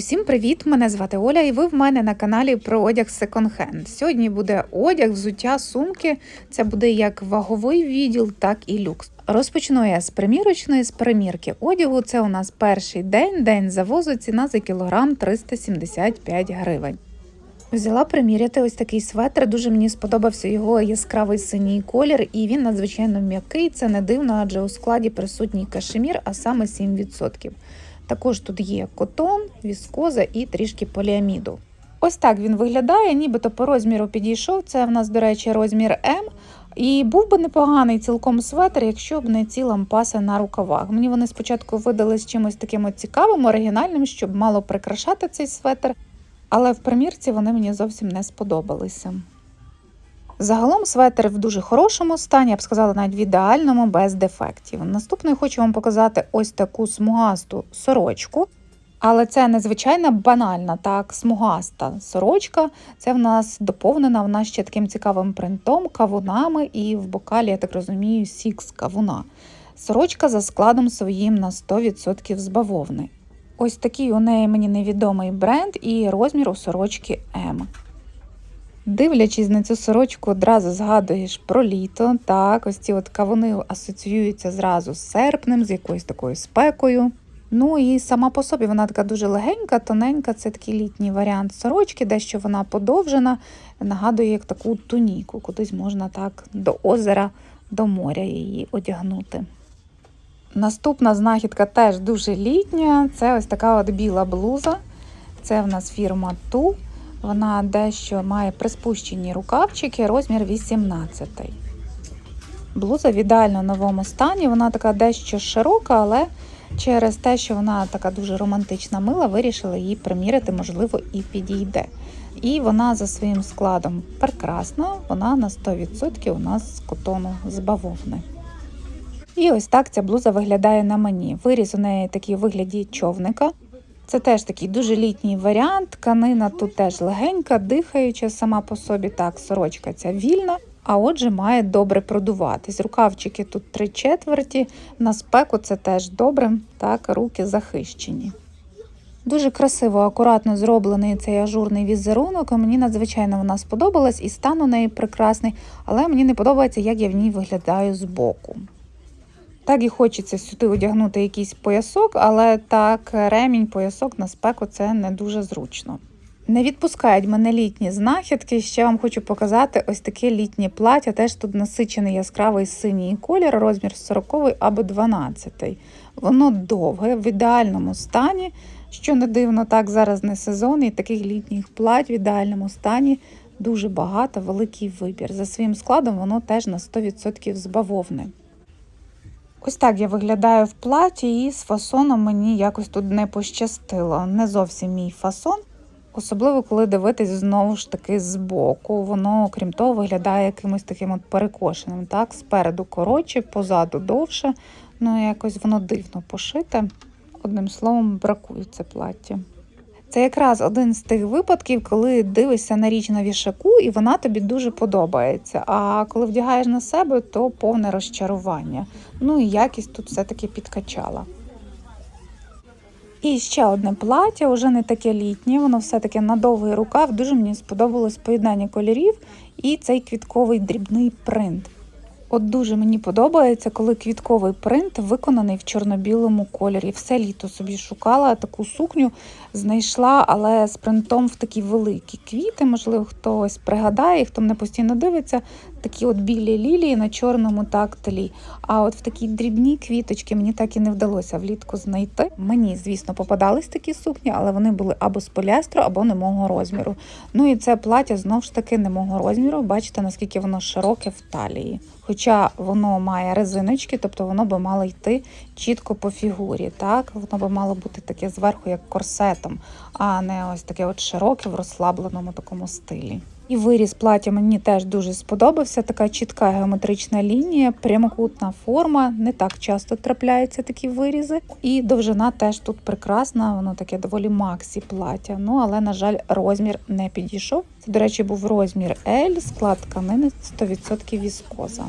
Усім привіт! Мене звати Оля, і ви в мене на каналі про одяг секонд-хенд. Сьогодні буде одяг, взуття, сумки. Це буде як ваговий відділ, так і люкс. Розпочну я з примірочної, з примірки одягу. Це у нас перший день, день завозу, ціна за кілограм 375 гривень. Взяла приміряти ось такий светр. Дуже мені сподобався його яскравий синій колір, і він надзвичайно м'який. Це не дивно, адже у складі присутній кашемір, а саме 7%. Також тут є котон, віскоза і трішки поліаміду. Ось так він виглядає, нібито по розміру підійшов. Це в нас, до речі, розмір М. І був би непоганий цілком светр, якщо б не ці лампаси на рукавах. Мені вони спочатку видались чимось таким цікавим, оригінальним, щоб мало прикрашати цей светр, але в примірці вони мені зовсім не сподобалися. Загалом светр в дуже хорошому стані, я б сказала, навіть в ідеальному, без дефектів. Наступною хочу вам показати ось таку смугасту сорочку. Але це незвичайна банальна, так, смугаста сорочка. Це в нас доповнена вона ще таким цікавим принтом, кавунами, і в бокалі, я так розумію, сік з кавуна. Сорочка за складом своїм на 100% з бавовни. Ось такий у неї мені невідомий бренд і розмір у сорочки М. Дивлячись на цю сорочку, одразу згадуєш про літо. Так, ось ці от кавуни асоціюються зразу з серпнем, з якоюсь такою спекою. Ну і сама по собі вона така дуже легенька, тоненька. Це такий літній варіант сорочки, дещо вона подовжена, нагадує як таку туніку. Кудись можна так до озера, до моря її одягнути. Наступна знахідка теж дуже літня. Це ось така от біла блуза. Це в нас фірма Ту. Вона дещо має приспущені рукавчики, розмір 18. Блуза в ідеально новому стані. Вона така дещо широка, але через те, що вона така дуже романтична мила, вирішила її приміряти, можливо, і підійде. І вона за своїм складом прекрасна, вона на 100% у нас з котону з бавовни. І ось так ця блуза виглядає на мені. Виріз у неї такий вигляді човника. Це теж такий дуже літній варіант. Тканина тут теж легенька, дихаюча сама по собі. Так, сорочка ця вільна, а отже, має добре продуватись. Рукавчики тут три четверті, на спеку це теж добре, так, руки захищені. Дуже красиво, акуратно зроблений цей ажурний візерунок. Мені надзвичайно вона сподобалась і стан у неї прекрасний, але мені не подобається, як я в ній виглядаю збоку. Так і хочеться сюди одягнути якийсь поясок, але так ремінь, поясок на спеку це не дуже зручно. Не відпускають мене літні знахідки. Ще вам хочу показати ось таке літнє плаття. Теж тут насичений яскравий синій колір, розмір 40 або 12. Воно довге, в ідеальному стані. Що не дивно, так зараз не сезон, і таких літніх плать в ідеальному стані дуже багато, великий вибір. За своїм складом воно теж на 100% з бавовни. Ось так я виглядаю в платі, і з фасоном мені якось тут не пощастило. Не зовсім мій фасон. Особливо, коли дивитись знову ж таки збоку. Воно, крім того, виглядає якимось таким от перекошеним. Так, Спереду коротше, позаду довше. Ну, якось воно дивно пошите. Одним словом, бракує це плаття. Це якраз один з тих випадків, коли дивишся на річ на вішаку, і вона тобі дуже подобається. А коли вдягаєш на себе, то повне розчарування. Ну і якість тут все-таки підкачала. І ще одне плаття, вже не таке літнє, воно все-таки на довгий рукав. Дуже мені сподобалось поєднання кольорів і цей квітковий дрібний принт. От дуже мені подобається, коли квітковий принт виконаний в чорно-білому кольорі. Все літо собі шукала таку сукню, знайшла, але з принтом в такі великі квіти. Можливо, хтось пригадає, хто мене постійно дивиться, такі от білі лілії на чорному тактилі. А от в такі дрібні квіточки мені так і не вдалося влітку знайти. Мені, звісно, попадались такі сукні, але вони були або з поліестру, або не мого розміру. Ну і це плаття знову ж таки не мого розміру. Бачите, наскільки воно широке в талії. Хоча воно має резиночки, тобто воно би мало йти чітко по фігурі. Так, воно би мало бути таке зверху, як корсетом, а не ось таке от широке в розслабленому такому стилі. І виріз плаття мені теж дуже сподобався. Така чітка геометрична лінія, прямокутна форма. Не так часто трапляються такі вирізи. І довжина теж тут прекрасна, воно таке доволі максі плаття. Ну, але, на жаль, розмір не підійшов. Це, до речі, був розмір L, склад тканини 100% віскоза.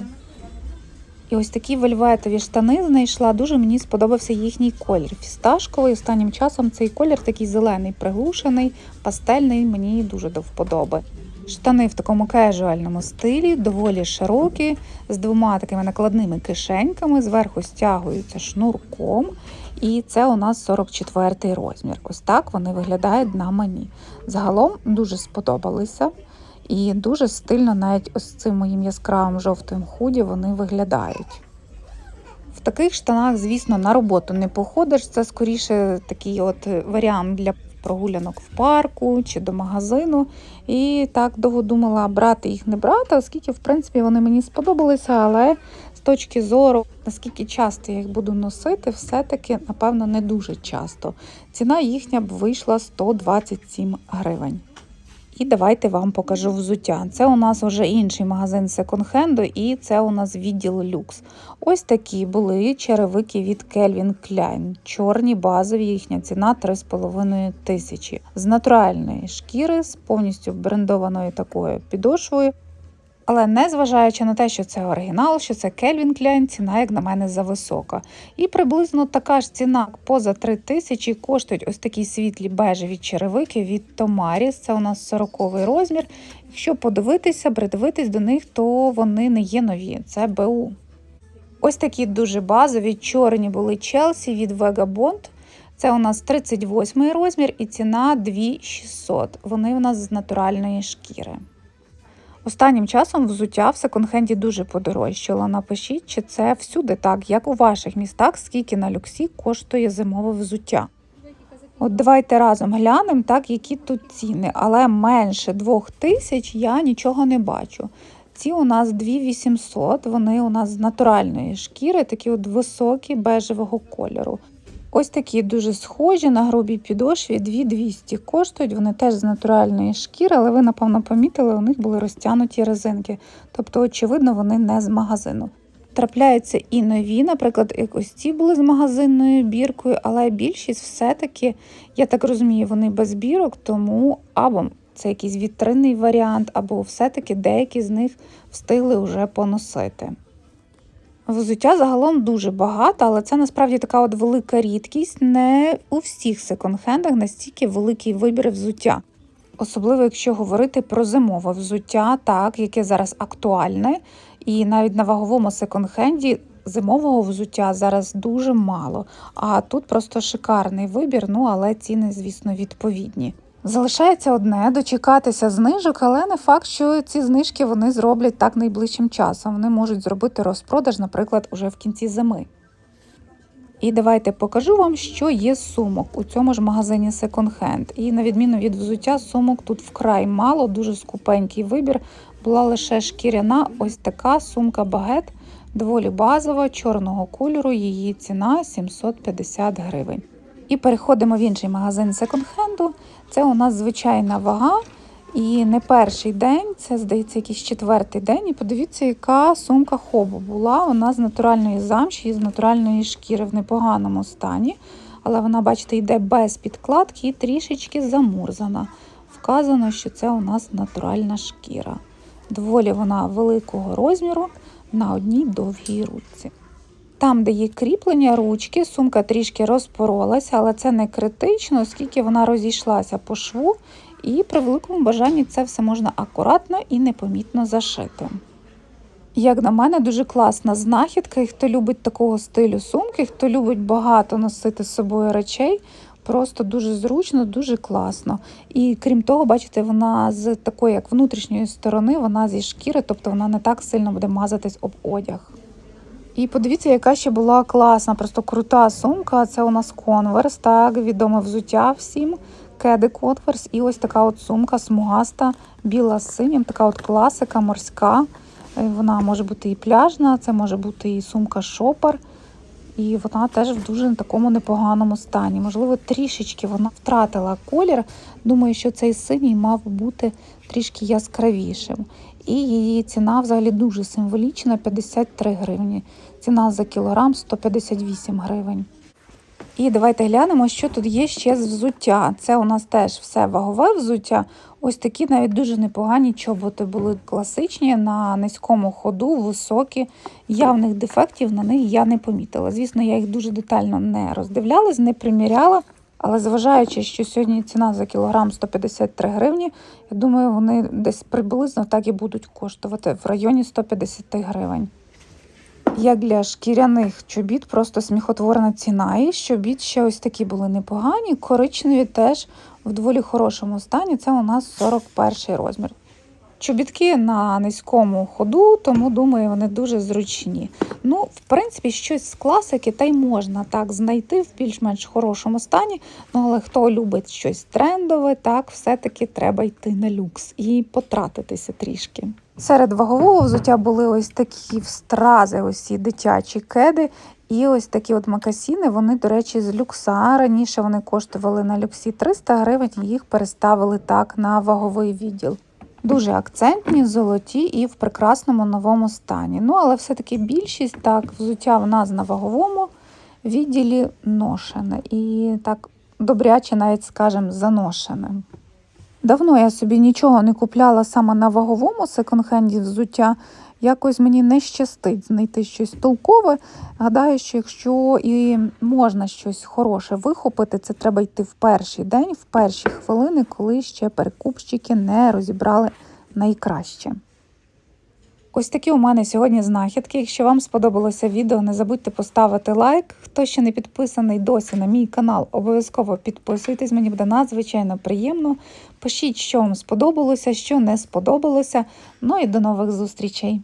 І ось такі вельветові штани знайшла. Дуже мені сподобався їхній колір. Фісташковий. Останнім часом цей колір такий зелений, приглушений, пастельний. Мені дуже до вподоби. Штани в такому кежуальному стилі, доволі широкі, з двома такими накладними кишеньками, зверху стягуються шнурком. І це у нас 44 розмір. Ось так вони виглядають на мені. Загалом дуже сподобалися. І дуже стильно навіть ось цим моїм яскравим жовтим худі вони виглядають. В таких штанах, звісно, на роботу не походиш. Це скоріше такий от варіант для прогулянок в парку чи до магазину. І так довго думала брати їх не брати, оскільки, в принципі, вони мені сподобалися, але з точки зору, наскільки часто я їх буду носити, все-таки, напевно, не дуже часто. Ціна їхня б вийшла 127 гривень. І давайте вам покажу взуття. Це у нас вже інший магазин секонд-хенду, і це у нас відділ люкс. Ось такі були черевики від Calvin Klein. Чорні, базові, їхня ціна 3,5 тисячі. З натуральної шкіри, з повністю брендованою такою підошвою. Але незважаючи на те, що це оригінал, що це Calvin Klein, ціна, як на мене, зависока. І приблизно така ж ціна поза 3 тисячі коштують ось такі світлі бежеві черевики від Tomaris. Це у нас 40 розмір. Якщо подивитися, придивитись до них, то вони не є нові. Це БУ. Ось такі дуже базові чорні були Chelsea від Vagabond. Це у нас 38 розмір і ціна 2600. Вони у нас з натуральної шкіри. Останнім часом взуття в секонд-хенді дуже подорожчало. Напишіть, чи це всюди так, як у ваших містах, скільки на люксі коштує зимове взуття. От давайте разом глянемо, так, які тут ціни, але менше двох тисяч я нічого не бачу. Ці у нас 2800, вони у нас з натуральної шкіри, такі от високі бежевого кольору. Ось такі дуже схожі на грубій підошві 2200 коштують. Вони теж з натуральної шкіри, але ви, напевно, помітили, у них були розтягнуті резинки. Тобто, очевидно, вони не з магазину. Трапляються і нові, наприклад, як ось ці були з магазинною біркою, але більшість все-таки, я так розумію, вони без бірок, тому або це якийсь вітринний варіант, або все-таки деякі з них встигли вже поносити. Взуття загалом дуже багато, але це насправді така от велика рідкість. Не у всіх секонд-хендах настільки великий вибір взуття. Особливо, якщо говорити про зимове взуття, так, яке зараз актуальне, і навіть на ваговому секонд-хенді зимового взуття зараз дуже мало. А тут просто шикарний вибір, ну але ціни, звісно, відповідні. Залишається одне дочекатися знижок, але не факт, що ці знижки вони зроблять так найближчим часом. Вони можуть зробити розпродаж, наприклад, уже в кінці зими. І давайте покажу вам, що є сумок у цьому ж магазині Second Hand. І на відміну від взуття, сумок тут вкрай мало, дуже скупенький вибір. Була лише шкіряна ось така сумка багет, доволі базова, чорного кольору. Її ціна 750 гривень. І переходимо в інший магазин секонд-хенду. Це у нас звичайна вага. І не перший день, це здається, якийсь четвертий день. І подивіться, яка сумка хобу була. Вона з натуральної замші і з натуральної шкіри в непоганому стані. Але вона, бачите, йде без підкладки і трішечки замурзана. Вказано, що це у нас натуральна шкіра. Доволі вона великого розміру на одній довгій руці. Там, де є кріплення ручки, сумка трішки розпоролася, але це не критично, оскільки вона розійшлася по шву, і при великому бажанні це все можна акуратно і непомітно зашити. Як на мене, дуже класна знахідка, і хто любить такого стилю сумки, хто любить багато носити з собою речей, просто дуже зручно, дуже класно. І крім того, бачите, вона з такої, як внутрішньої сторони, вона зі шкіри, тобто вона не так сильно буде мазатись об одяг. І подивіться, яка ще була класна, просто крута сумка. Це у нас конверс, так, відоме взуття всім. Кеди Конверс. І ось така от сумка смугаста, біла з синім, така от класика морська. Е, Вона може бути і пляжна, це може бути і сумка шопер. І вона теж в дуже такому непоганому стані. Можливо, трішечки вона втратила колір. Думаю, що цей синій мав бути трішки яскравішим. І її ціна взагалі дуже символічна 53 гривні. Ціна за кілограм 158 гривень. І давайте глянемо, що тут є ще з взуття. Це у нас теж все вагове взуття. Ось такі навіть дуже непогані чоботи були класичні на низькому ходу, високі. Явних дефектів на них я не помітила. Звісно, я їх дуже детально не роздивлялась, не приміряла. Але зважаючи, що сьогодні ціна за кілограм 153 гривні, я думаю, вони десь приблизно так і будуть коштувати в районі 150 гривень. Як для шкіряних чобіт, просто сміхотворна ціна. І чобіт ще ось такі були непогані. Коричневі теж в доволі хорошому стані. Це у нас 41 розмір. Чобітки на низькому ходу, тому думаю, вони дуже зручні. Ну, в принципі, щось з класики та й можна так знайти в більш-менш хорошому стані. Ну, але хто любить щось трендове, так все-таки треба йти на люкс і потратитися трішки. Серед вагового взуття були ось такі встрази, ось ці дитячі кеди. І ось такі от макасіни, вони, до речі, з люкса. Раніше вони коштували на люксі 300 гривень, їх переставили так на ваговий відділ. Дуже акцентні, золоті і в прекрасному новому стані. Ну, але все-таки більшість так, взуття в нас на ваговому відділі ношене. І так добряче, навіть скажемо, заношене. Давно я собі нічого не купляла саме на ваговому секонд-хенді взуття. Якось мені не щастить знайти щось толкове. Гадаю, що якщо і можна щось хороше вихопити, це треба йти в перший день, в перші хвилини, коли ще перекупщики не розібрали найкраще. Ось такі у мене сьогодні знахідки. Якщо вам сподобалося відео, не забудьте поставити лайк. Хто ще не підписаний досі на мій канал, обов'язково підписуйтесь, мені буде надзвичайно приємно. Пишіть, що вам сподобалося, що не сподобалося. Ну і до нових зустрічей!